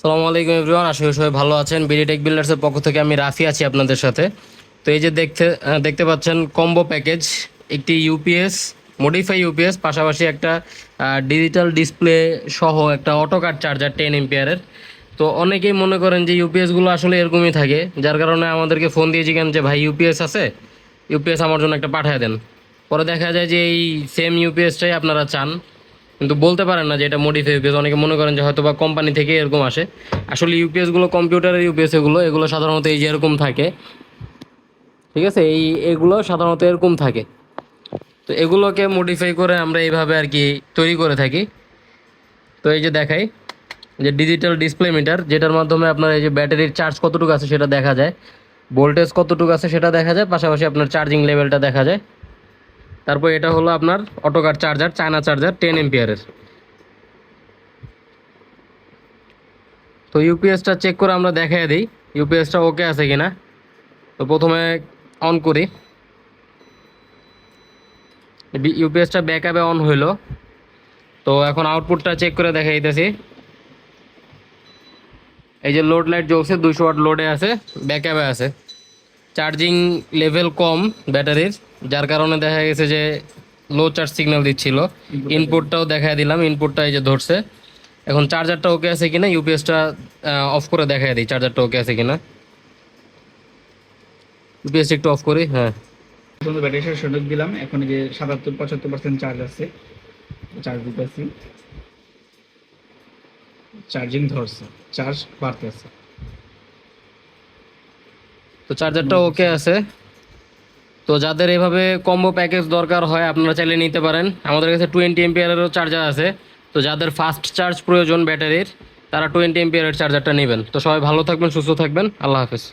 সালামু আলাইকুম এভরিওয়ান, আশা করি সবাই ভালো আছেন। বিডি টেক বিল্ডার্সের পক্ষ থেকে আমি রাফি আছি আপনাদের সাথে। তো এই যে দেখতে দেখতে পাচ্ছেন কম্বো প্যাকেজ একটি ইউপিএস মডিফাই ইউপিএস পাশাপাশি একটা ডিজিটাল ডিসপ্লে সহ একটা অটো কার্ড চার্জার টেন এম্পিয়ারের তো অনেকেই মনে করেন যে ইউপিএসগুলো আসলে এরকমই থাকে, যার কারণে আমাদেরকে ফোন দিয়ে জিজ্ঞান যে, ভাই ইউপিএস আছে? ইউপিএস আমার জন্য একটা পাঠিয়ে দেন। পরে দেখা যায় যে এই সেম ইউপিএসটাই আপনারা চান। কিন্তু বলতে পারেন না যে এটা মডিফাই ইউপিএস অনেকে মনে করেন যে হয়তো বা কোম্পানি থেকে এরকম আসে। আসলে ইউপিএসগুলো কম্পিউটারের ইউপিএস এগুলো এগুলো সাধারণত এই যে এরকম থাকে। ঠিক আছে? এই, এগুলো সাধারণত এরকম থাকে। তো এগুলোকে মডিফাই করে আমরা এইভাবে আর কি তৈরি করে থাকি। তো এই যে দেখাই, যে ডিজিটাল ডিসপ্লে মিটার যেটার মাধ্যমে আপনার এই যে ব্যাটারির চার্জ কতটুকু আছে সেটা দেখা যায়। ভোল্টেজ কতটুকু আছে সেটা দেখা যায়। পাশাপাশি আপনার চার্জিং লেভেলটা দেখা যায়। তারপর এটা হলো আপনার অটোকার চার্জার চায়না চার্জার টেন এম্পিয়ারের তো ইউপিএসটা চেক করে আমরা দেখাই দিই ইউপিএসটা ওকে আছে কিনা। তো প্রথমে অন করি। ইউপিএসটা ব্যাকআপে অন হইল। তো এখন আউটপুটটা চেক করে দেখাই দিতেছি। এই যে লোড লাইট জ্বলছে দুশো ওয়াট লোডে আছে ব্যাকআপে আছে। চার্জিং লেভেল কম ব্যাটারির যার কারণে দেখা গেছে যে লো চার্জ সিগন্যাল দিচ্ছিল। ইনপুটটাও দেখা দিলাম ইনপুটটা এই যে ধরছে। এখন চার্জারটা ওকে আছে কিনা ইউপিএসটা অফ করে দেখা দিই চার্জারটা ওকে আছে কিনা। ইউপিএসটা একটু অফ করি হ্যাঁ। প্রথমে ব্যাটারিটা সঠিক দিলাম। এখন যে সাতাত্তর পঁচাত্তর পার্সেন্ট চার্জ আছে। চার্জ দিতেছি। চার্জিং ধরছে চার্জ বাড়তেছে। তো চার্জারটা ওকে আছে। তো যাদের এভাবে কম্বো প্যাকেজ দরকার হয়, আপনারা চাইলে নিতে পারেন। আমাদের কাছে টোয়েন্টি এমপিয়ারেরও চার্জার আছে। তো যাদের ফাস্ট চার্জ প্রয়োজন ব্যাটারির, তারা টোয়েন্টি এমপিয়ারের চার্জারটা নেবেন। তো সবাই ভালো থাকবেন, সুস্থ থাকবেন। আল্লাহ হাফেজ।